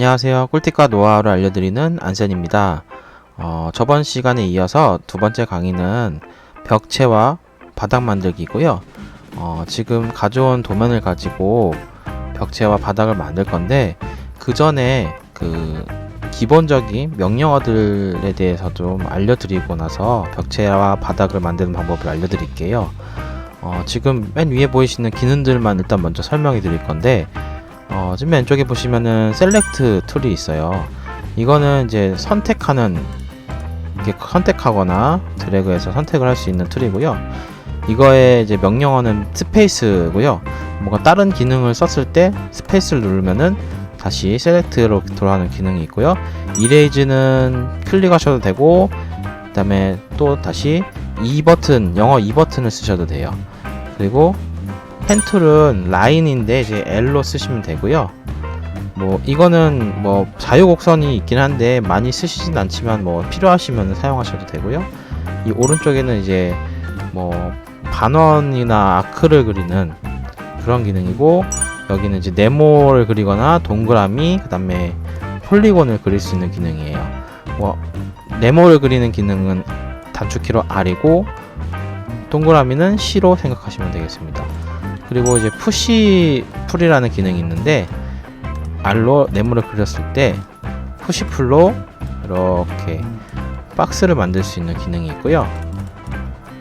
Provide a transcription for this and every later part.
안녕하세요. 꿀팁과 노하우를 알려드리는 안센입니다. 어, 저번 시간에 이어서 두 번째 강의는 벽체와 바닥 만들기고요. 어, 지금 가져온 도면을 가지고 벽체와 바닥을 만들 건데 그 전에 그 기본적인 명령어들에 대해서 좀 알려드리고 나서 벽체와 바닥을 만드는 방법을 알려드릴게요. 어, 지금 맨 위에 보이시는 기능들만 일단 먼저 설명해 드릴 건데 어, 지금 왼쪽에 보시면은 셀렉트 툴이 있어요. 이거는 이제 선택하는 이렇게 선택하거나 드래그해서 선택을 할 수 있는 툴이고요. 이거의 이제 명령어는 스페이스고요. 뭔가 다른 기능을 썼을 때 스페이스를 누르면은 다시 셀렉트로 돌아가는 기능이 있고요. 이레이즈는 클릭하셔도 되고 그다음에 또 다시 E 버튼, 영어 E 버튼을 쓰셔도 돼요. 그리고 펜툴은 라인인데 이제 L로 쓰시면 되고요. 뭐 이거는 뭐 자유 곡선이 있긴 한데 많이 쓰시진 않지만 뭐 필요하시면 사용하셔도 되고요. 이 오른쪽에는 이제 뭐 반원이나 아크를 그리는 그런 기능이고 여기는 이제 네모를 그리거나 동그라미 그다음에 폴리곤을 그릴 수 있는 기능이에요. 뭐 네모를 그리는 기능은 단축키로 R이고 동그라미는 C로 생각하시면 되겠습니다. 그리고 이제 푸시 풀이라는 기능이 있는데 R로 네모를 그렸을 때 푸시 풀로 이렇게 박스를 만들 수 있는 기능이 있고요.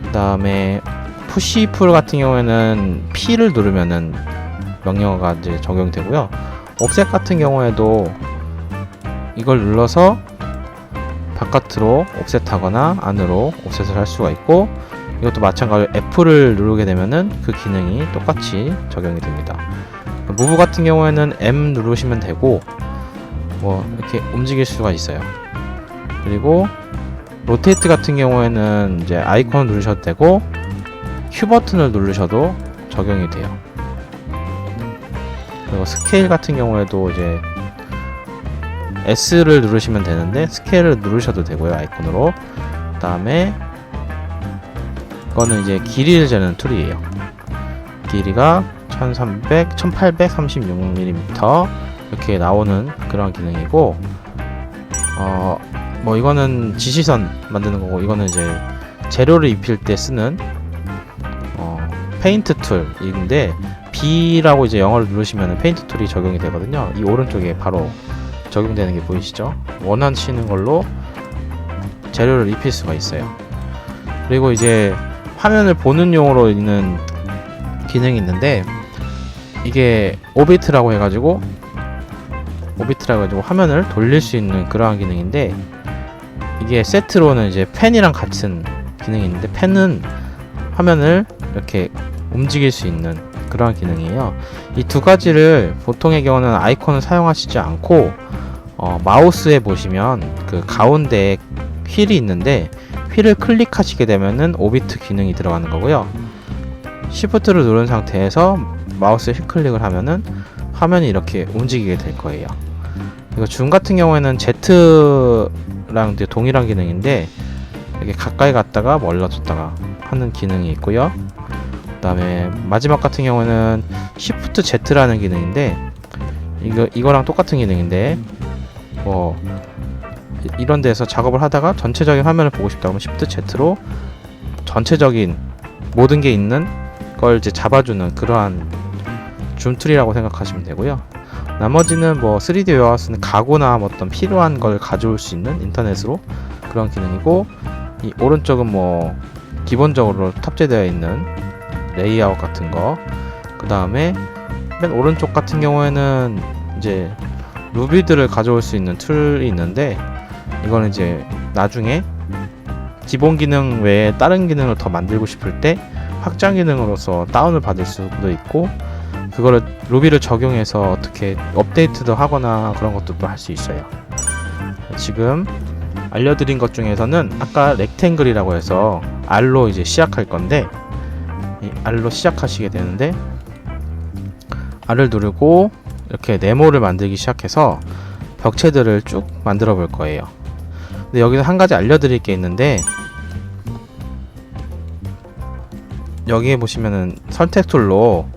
그 다음에 푸시 풀 같은 경우에는 P를 누르면은 명령어가 이제 적용되고요. 옵셋 같은 경우에도 이걸 눌러서 바깥으로 옵셋하거나 안으로 옵셋을 할 수가 있고 이것도 마찬가지로 F를 누르게 되면은 그 기능이 똑같이 적용이 됩니다. 무브 같은 경우에는 M 누르시면 되고 뭐 이렇게 움직일 수가 있어요. 그리고 로테이트 같은 경우에는 이제 아이콘을 누르셔도 되고 Q 버튼을 누르셔도 적용이 돼요. 그리고 스케일 같은 경우에도 이제 S를 누르시면 되는데 스케일을 누르셔도 되고요 아이콘으로. 그 다음에 이 거는 이제 길이를 재는 툴이에요. 길이가 1300, 1836mm 이렇게 나오는 그런 기능이고 어 뭐 이거는 지시선 만드는 거고 이거는 이제 재료를 입힐 때 쓰는 어 페인트 툴인데 B라고 이제 영어를 누르시면 페인트 툴이 적용이 되거든요. 이 오른쪽에 바로 적용되는 게 보이시죠? 원하시는 걸로 재료를 입힐 수가 있어요. 그리고 이제 화면을 보는 용으로 있는 기능이 있는데 이게 오비트라고 해가지고 오비트라고 해가지고 화면을 돌릴 수 있는 그러한 기능인데 이게 세트로는 이제 펜이랑 같은 기능이 있는데 펜은 화면을 이렇게 움직일 수 있는 그러한 기능이에요. 이 두 가지를 보통의 경우는 아이콘을 사용하시지 않고 어, 마우스에 보시면 그 가운데에 휠이 있는데 휠을 클릭하시게 되면은 오비트 기능이 들어가는 거고요. 시프트를 누른 상태에서 마우스 힐 클릭을 하면은 화면이 이렇게 움직이게 될 거예요. 이거 줌 같은 경우에는 Z랑 동일한 기능인데 이렇게 가까이 갔다가 멀어졌다가 하는 기능이 있고요. 그 다음에 마지막 같은 경우에는 Shift Z라는 기능인데 이거 이거랑 똑같은 기능인데 뭐 이- 이런 데서 작업을 하다가 전체적인 화면을 보고 싶다 그러면 Shift Z로 전체적인 모든 게 있는 걸 이제 잡아주는 그러한 줌툴이라고 생각하시면 되고요. 나머지는 뭐 3D 웨어하우스는 가구나 뭐 어떤 필요한 걸 가져올 수 있는 인터넷으로 그런 기능이고 이 오른쪽은 뭐 기본적으로 탑재되어 있는 레이아웃 같은 거. 그 다음에 맨 오른쪽 같은 경우에는 이제 루비들을 가져올 수 있는 툴이 있는데 이거는 이제 나중에 기본 기능 외에 다른 기능을 더 만들고 싶을 때 확장 기능으로서 다운을 받을 수도 있고 그거를 루비를 적용해서 어떻게 업데이트도 하거나 그런 것도 할수 있어요. 지금 알려드린 것 중에서는 아까 렉탱글이라고 해서 R로 이제 시작할 건데 이 R로 시작하시게 되는데 R을 누르고 이렇게 네모를 만들기 시작해서 벽체들을 쭉 만들어 볼 거예요. 근데 여기서 한 가지 알려드릴 게 있는데 여기에 보시면은 선택 툴로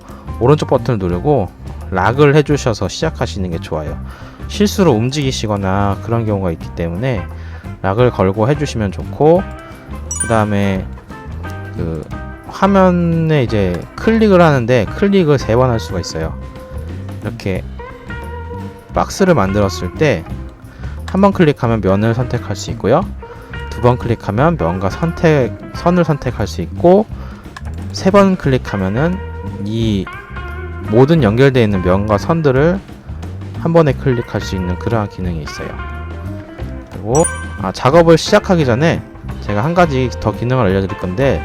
오른쪽 버튼을 누르고 락을 해주셔서 시작하시는 게 좋아요. 실수로 움직이시거나 그런 경우가 있기 때문에 락을 걸고 해주시면 좋고 그 다음에 그 화면에 이제 클릭을 하는데 클릭을 세 번 할 수가 있어요. 이렇게 박스를 만들었을 때 한 번 클릭하면 면을 선택할 수 있고요. 두 번 클릭하면 면과 선택 선을 선택할 수 있고 세 번 클릭하면은 이 모든 연결되어 있는 면과 선들을 한 번에 클릭할 수 있는 그러한 기능이 있어요. 그리고 아, 작업을 시작하기 전에 제가 한 가지 더 기능을 알려드릴 건데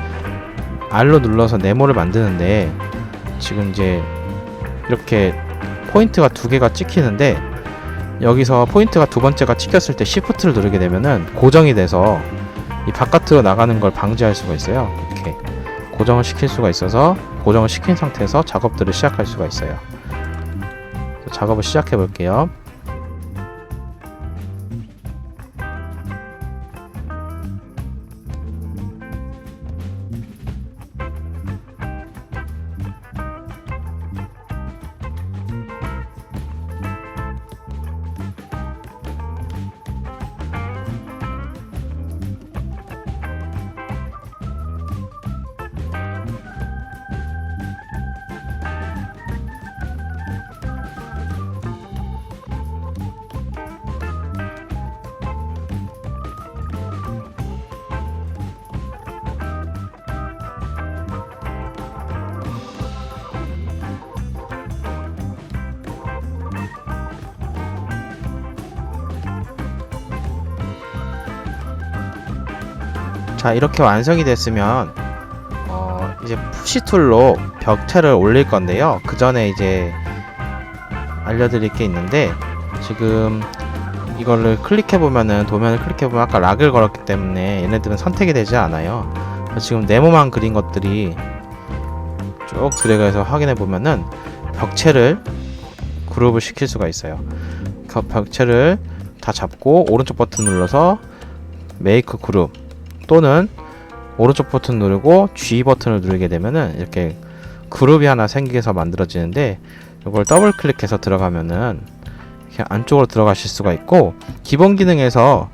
R로 눌러서 네모를 만드는데 지금 이제 이렇게 포인트가 두 개가 찍히는데 여기서 포인트가 두 번째가 찍혔을 때 Shift를 누르게 되면은 고정이 돼서 이 바깥으로 나가는 걸 방지할 수가 있어요. 이렇게 고정을 시킬 수가 있어서 고정을 시킨 상태에서 작업들을 시작할 수가 있어요. 작업을 시작해 볼게요. 자 이렇게 완성이 됐으면 어, 이제 푸시 툴로 벽체를 올릴 건데요. 그 전에 이제 알려드릴 게 있는데 지금 이거를 클릭해 보면은 도면을 클릭해 보면 아까 락을 걸었기 때문에 얘네들은 선택이 되지 않아요. 지금 네모만 그린 것들이 쭉 드래그해서 확인해 보면은 벽체를 그룹을 시킬 수가 있어요. 그 벽체를 다 잡고 오른쪽 버튼 눌러서 메이크 그룹 또는 오른쪽 버튼 누르고 G 버튼을 누르게 되면은 이렇게 그룹이 하나 생기게서 만들어지는데 이걸 더블 클릭해서 들어가면은 이렇게 안쪽으로 들어가실 수가 있고 기본 기능에서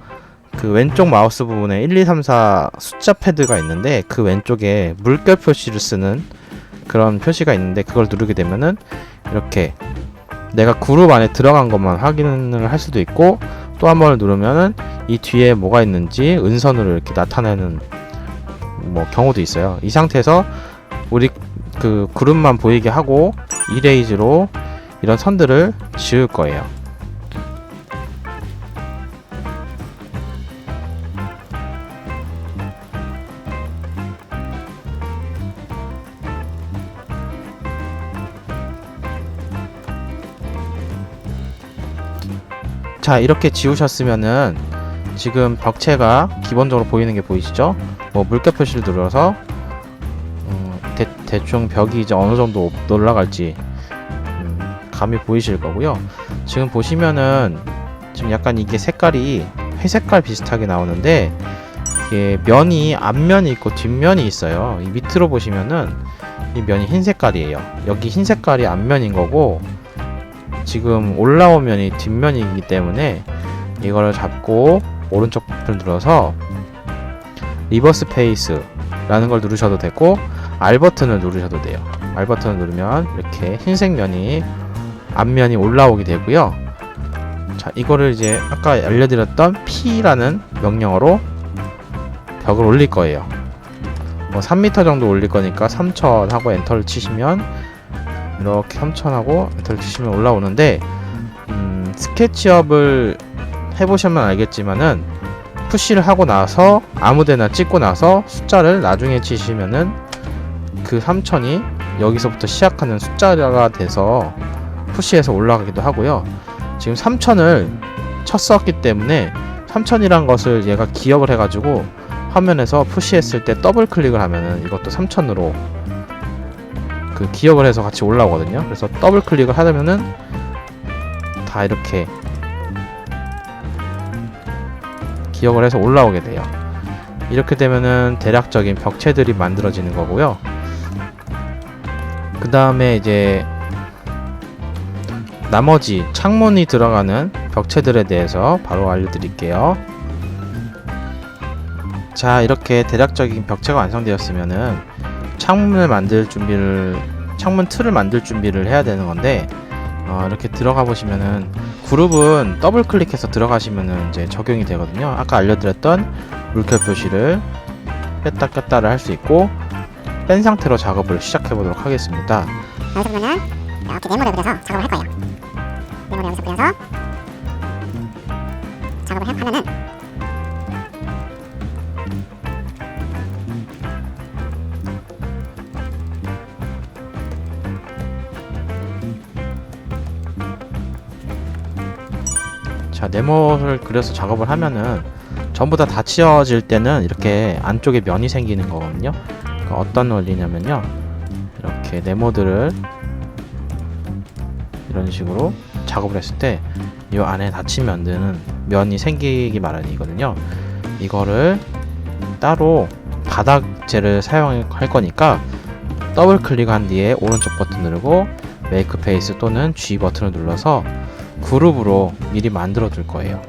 그 왼쪽 마우스 부분에 1, 2, 3, 4 숫자 패드가 있는데 그 왼쪽에 물결 표시를 쓰는 그런 표시가 있는데 그걸 누르게 되면은 이렇게 내가 그룹 안에 들어간 것만 확인을 할 수도 있고 또 한 번을 누르면은 이 뒤에 뭐가 있는지 은선으로 이렇게 나타내는 뭐 경우도 있어요. 이 상태에서 우리 그 그룹만 보이게 하고 이레이즈로 이런 선들을 지울 거예요. 자 이렇게 지우셨으면은 지금 벽체가 기본적으로 보이는 게 보이시죠? 뭐 물결 표시를 눌러서 음, 대, 대충 벽이 이제 어느 정도 올라갈지 음, 감이 보이실 거고요. 지금 보시면은 지금 약간 이게 색깔이 회색깔 비슷하게 나오는데 이게 면이 앞면이 있고 뒷면이 있어요. 이 밑으로 보시면은 이 면이 흰 색깔이에요. 여기 흰 색깔이 앞면인 거고 지금 올라온 면이 뒷면이기 때문에 이거를 잡고 오른쪽 버튼 눌러서 리버스 페이스라는 걸 누르셔도 되고 R 버튼을 누르셔도 돼요. R 버튼을 누르면 이렇게 흰색 면이 앞면이 올라오게 되고요. 자, 이거를 이제 아까 알려드렸던 P라는 명령어로 벽을 올릴 거예요. 뭐 3m 정도 올릴 거니까 3000 하고 엔터를 치시면 이렇게 3000 하고 엔터를 치시면 올라오는데 음, 스케치업을 해보시면 알겠지만은 푸시를 하고 나서 아무데나 찍고 나서 숫자를 나중에 치시면은 그 3000이 여기서부터 시작하는 숫자가 돼서 푸시해서 올라가기도 하고요. 지금 3000을 쳤었기 때문에 3000이란 것을 얘가 기억을 해가지고 화면에서 푸시했을 때 더블 클릭을 하면은 이것도 3000으로 그 기억을 해서 같이 올라오거든요. 그래서 더블 클릭을 하려면은 다 이렇게 기억을 해서 올라오게 돼요. 이렇게 되면은 대략적인 벽체들이 만들어지는 거고요. 그 다음에 이제 나머지 창문이 들어가는 벽체들에 대해서 바로 알려드릴게요. 자, 이렇게 대략적인 벽체가 완성되었으면은 창문을 만들 준비를 창문 틀을 만들 준비를 해야 되는 건데 어, 이렇게 들어가 보시면은 그룹은 더블 클릭해서 들어가시면은 이제 적용이 되거든요. 아까 알려드렸던 물결 표시를 뺐다 꼈다를 할 수 있고 뺀 상태로 작업을 시작해 보도록 하겠습니다. 보면은 이렇게 네모를 그려서 작업을 할 거예요. 네모를 여기서 그려서 작업을 해- 하면은 자 네모를 그려서 작업을 하면은 전부 다 닫혀질 때는 이렇게 안쪽에 면이 생기는 거거든요. 그러니까 어떤 원리냐면요. 이렇게 네모들을 이런 식으로 작업을 했을 때 이 안에 닫힌 면들은 면이 생기기 마련이거든요. 이거를 따로 바닥재를 사용할 거니까 더블 클릭한 뒤에 오른쪽 버튼 누르고 메이크 페이스 또는 G 버튼을 눌러서 그룹으로 미리 만들어 둘 거예요.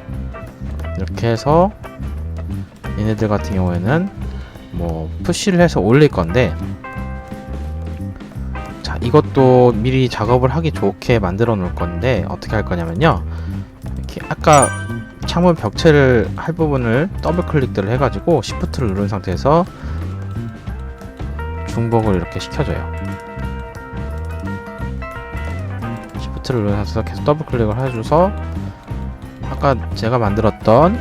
이렇게 해서 얘네들 같은 경우에는 뭐 푸시를 해서 올릴 건데 자 이것도 미리 작업을 하기 좋게 만들어 놓을 건데 어떻게 할 거냐면요 이렇게 아까 창문 벽체를 할 부분을 더블 클릭들을 해가지고 시프트를 누른 상태에서 중복을 이렇게 시켜줘요. 시프트를 눌러서 계속 더블 클릭을 해줘서 아까 제가 만들었던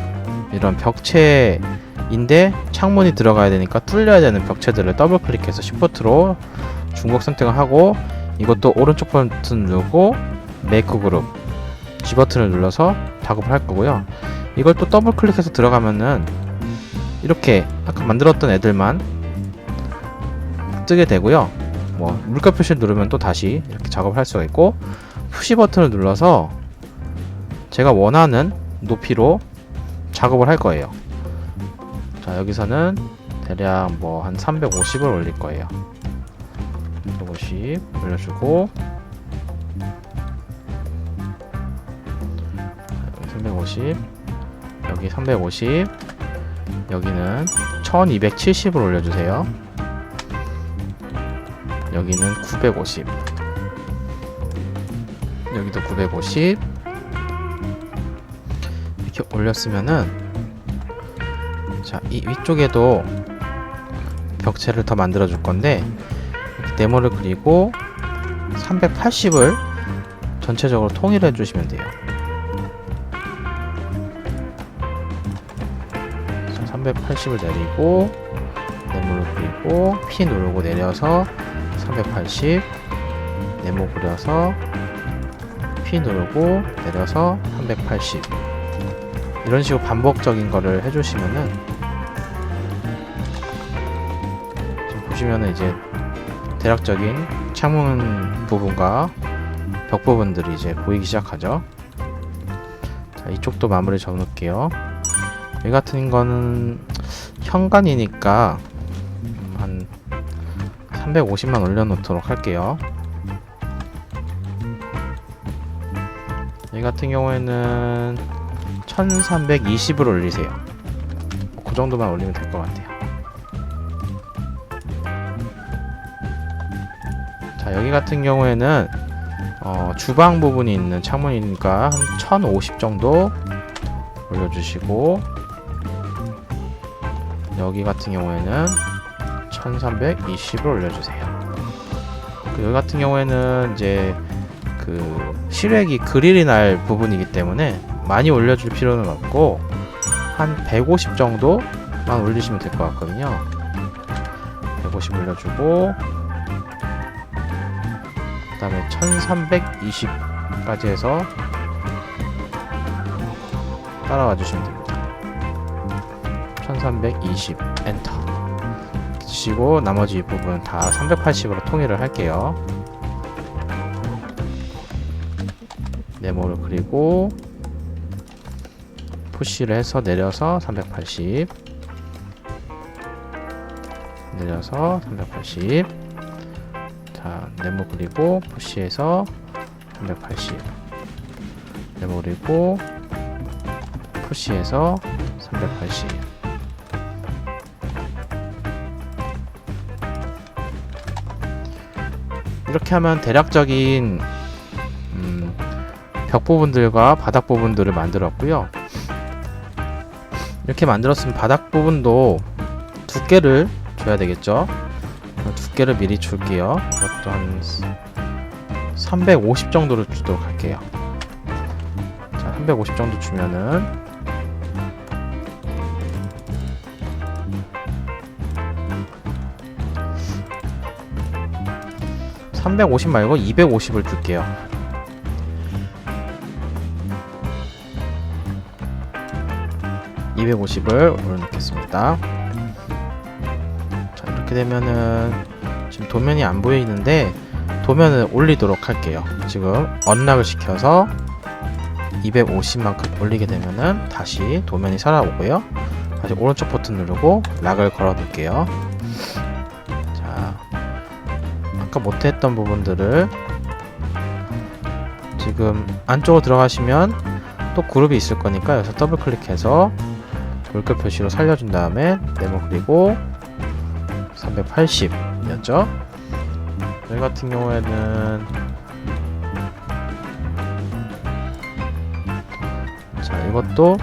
이런 벽체인데 창문이 들어가야 되니까 뚫려야 되는 벽체들을 더블 클릭해서 시프트로 중복 선택을 하고 이것도 오른쪽 버튼 누르고 메이크 그룹 G 버튼을 눌러서 작업을 할 거고요. 이걸 또 더블 클릭해서 들어가면은 이렇게 아까 만들었던 애들만 뜨게 되고요. 뭐 물결 표시를 누르면 또 다시 이렇게 작업을 할 수가 있고 푸시 버튼을 눌러서 제가 원하는 높이로 작업을 할 거예요. 자, 여기서는 대략 뭐 한 350을 올릴 거예요. 350 올려주고 자, 여기 350 여기 350 여기는 1270을 올려주세요. 여기는 950 여기도 950 이렇게 올렸으면은 자 이 위쪽에도 벽체를 더 만들어 줄 건데 네모를 그리고 380을 전체적으로 통일해 주시면 돼요. 380을 내리고 네모를 그리고 P 누르고 내려서 380 네모 그려서 P 누르고 내려서 380 이런 식으로 반복적인 거를 해주시면은 지금 보시면은 이제 대략적인 창문 부분과 벽 부분들이 이제 보이기 시작하죠. 자 이쪽도 마무리 적을게요. 이 같은 거는 현관이니까 음, 한 350만 올려놓도록 할게요. 이 같은 경우에는 1320을 올리세요. 그 정도만 올리면 될 것 같아요. 자, 여기 같은 경우에는 어, 주방 부분이 있는 창문이니까 한 1050 정도 올려주시고 여기 같은 경우에는 1320을 올려주세요. 그 여기 같은 경우에는 이제 그 실외기 그릴이 날 부분이기 때문에 많이 올려줄 필요는 없고 한 150 정도만 올리시면 될 것 같거든요. 150 올려주고 그 다음에 1320까지 해서 따라와 주시면 됩니다. 1320 엔터 치시고 나머지 부분 다 380으로 통일을 할게요. 네모를 그리고 푸시를 해서 내려서 380 내려서 380 자 네모 그리고 푸시해서 380 메모리고 푸시해서 380 이렇게 하면 대략적인 음, 벽 부분들과 바닥 부분들을 만들었고요. 이렇게 만들었으면 바닥 부분도 두께를 줘야 되겠죠. 두께를 미리 줄게요. 이것도 한 350 정도로 주도록 할게요. 자, 350 정도 주면은 (350) 말고 (250을) 줄게요 (250을) 올려놓겠습니다 자 이렇게 되면은 지금 도면이 안 보이는데 도면을 올리도록 할게요. 지금 언락을 시켜서 250만큼 올리게 되면은 다시 도면이 살아오고요. 다시 오른쪽 버튼 누르고 락을 걸어 놓을게요. 자, 아까 못했던 부분들을 지금 안쪽으로 들어가시면 또 그룹이 있을 거니까 여기서 더블 클릭해서 물결 표시로 살려준 다음에 네모 그리고 380이었죠? 저희 같은 경우에는 자 이것도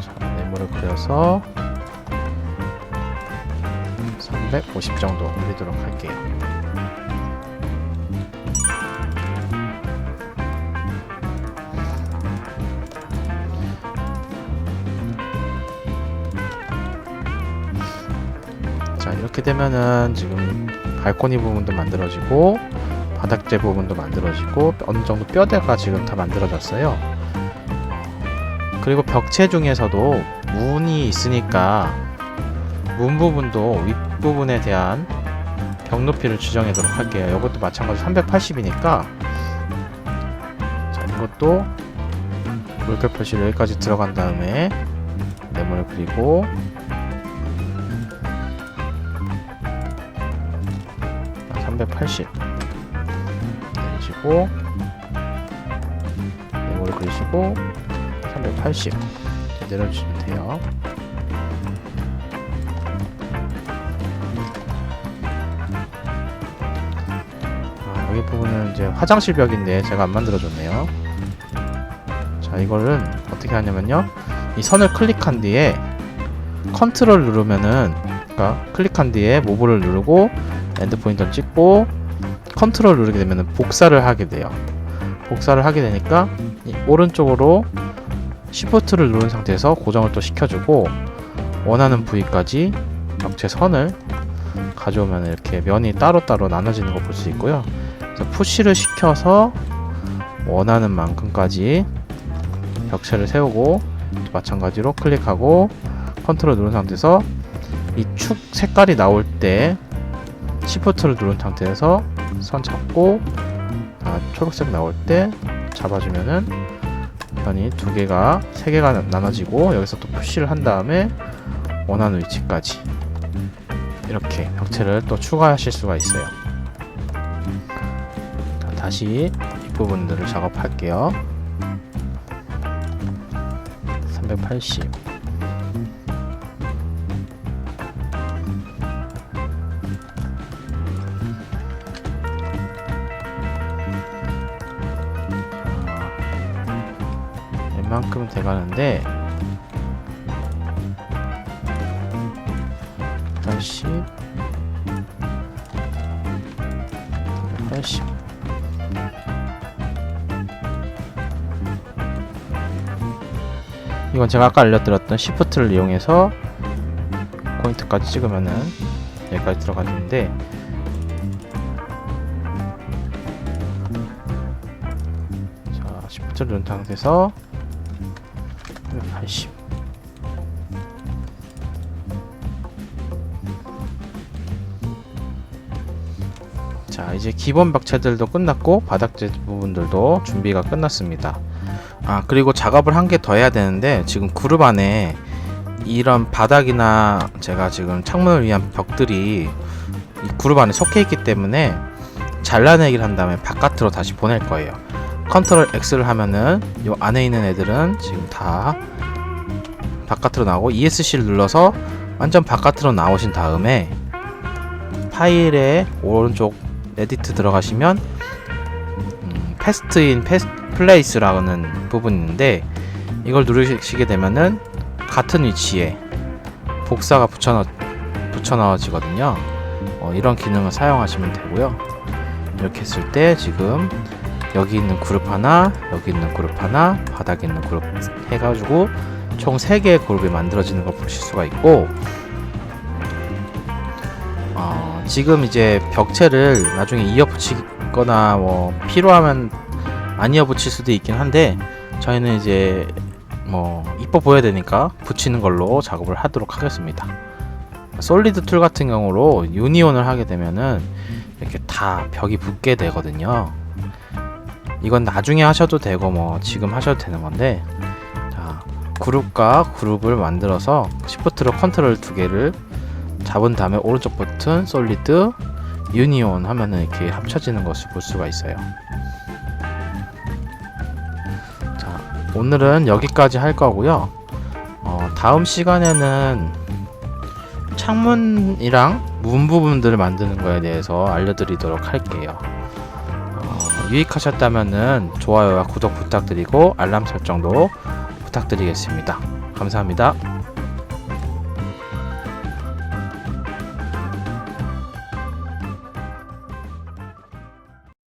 자 네모를 그려서 350 정도 올리도록 할게요 되면은 지금 발코니 부분도 만들어지고 바닥재 부분도 만들어지고 어느 정도 뼈대가 지금 다 만들어졌어요. 그리고 벽체 중에서도 문이 있으니까 문 부분도 윗부분에 대한 벽 높이를 지정하도록 할게요. 이것도 마찬가지 380이니까 자 이것도 물결 표시를 여기까지 들어간 다음에 네모를 그리고 380 내리시고 네모를 그리시고 380 이렇게 내려주시면 돼요 아, 여기 부분은 이제 화장실 벽인데 제가 안 만들어줬네요 자 이거는 어떻게 하냐면요 이 선을 클릭한 뒤에 컨트롤 누르면은 그러니까 클릭한 뒤에 모브를 누르고 엔드 포인터를 찍고 컨트롤 누르게 되면 복사를 하게 돼요. 복사를 하게 되니까 이 오른쪽으로 시프트를 누른 상태에서 고정을 또 시켜주고 원하는 부위까지 벽체 선을 가져오면 이렇게 면이 따로따로 나눠지는 거 볼 수 있고요. 그래서 푸시를 시켜서 원하는 만큼까지 벽체를 세우고 또 마찬가지로 클릭하고 컨트롤 누른 상태에서 이 축 색깔이 나올 때 시프트를 누른 상태에서 선 잡고 아, 초록색 나올 때 잡아주면은 면이 두 개가 세 개가 나- 나눠지고 여기서 또 푸시를 한 다음에 원하는 위치까지 이렇게 벽체를 또 추가하실 수가 있어요. 자, 다시 이 부분들을 작업할게요. 380 웬만큼은 돼가는데 80 80 이건 제가 아까 알려드렸던 시프트를 이용해서 포인트까지 찍으면은 여기까지 들어가는데 자 시프트를 상태에서 자 이제 기본 벽체들도 끝났고 바닥재 부분들도 준비가 끝났습니다 아 그리고 작업을 한 개 더 해야 되는데 지금 그룹 안에 이런 바닥이나 제가 지금 창문을 위한 벽들이 이 그룹 안에 속해 있기 때문에 잘라내기를 한 다음에 바깥으로 다시 보낼 거예요. 컨트롤 X를 하면은 요 안에 있는 애들은 지금 다 바깥으로 나오고 ESC를 눌러서 완전 바깥으로 나오신 다음에 파일의 오른쪽 에디트 들어가시면 음, 패스트 인 패스 플레이스라는 부분이 있는데 이걸 누르시게 되면은 같은 위치에 복사가 붙여 넣, 붙여 넣어지거든요. 어, 이런 기능을 사용하시면 되고요. 이렇게 했을 때 지금 여기 있는 그룹 하나, 여기 있는 그룹 하나, 바닥에 있는 그룹 해가지고 총 3개의 그룹이 만들어지는 걸 보실 수가 있고 어, 지금 이제 벽체를 나중에 이어 붙이거나 뭐 필요하면 안 이어 붙일 수도 있긴 한데 저희는 이제 뭐 이뻐 보여야 되니까 붙이는 걸로 작업을 하도록 하겠습니다. 솔리드 툴 같은 경우로 유니온을 하게 되면은 이렇게 다 벽이 붙게 되거든요. 이건 나중에 하셔도 되고 뭐 지금 하셔도 되는 건데 자 그룹과 그룹을 만들어서 시프트로 컨트롤 두 개를 잡은 다음에 오른쪽 버튼 솔리드 유니온 하면은 이렇게 합쳐지는 것을 볼 수가 있어요. 자 오늘은 여기까지 할 거고요. 어, 다음 시간에는 창문이랑 문 부분들을 만드는 거에 대해서 알려드리도록 할게요. 어, 유익하셨다면은 좋아요와 구독 부탁드리고 알람 설정도 부탁드리겠습니다. 감사합니다.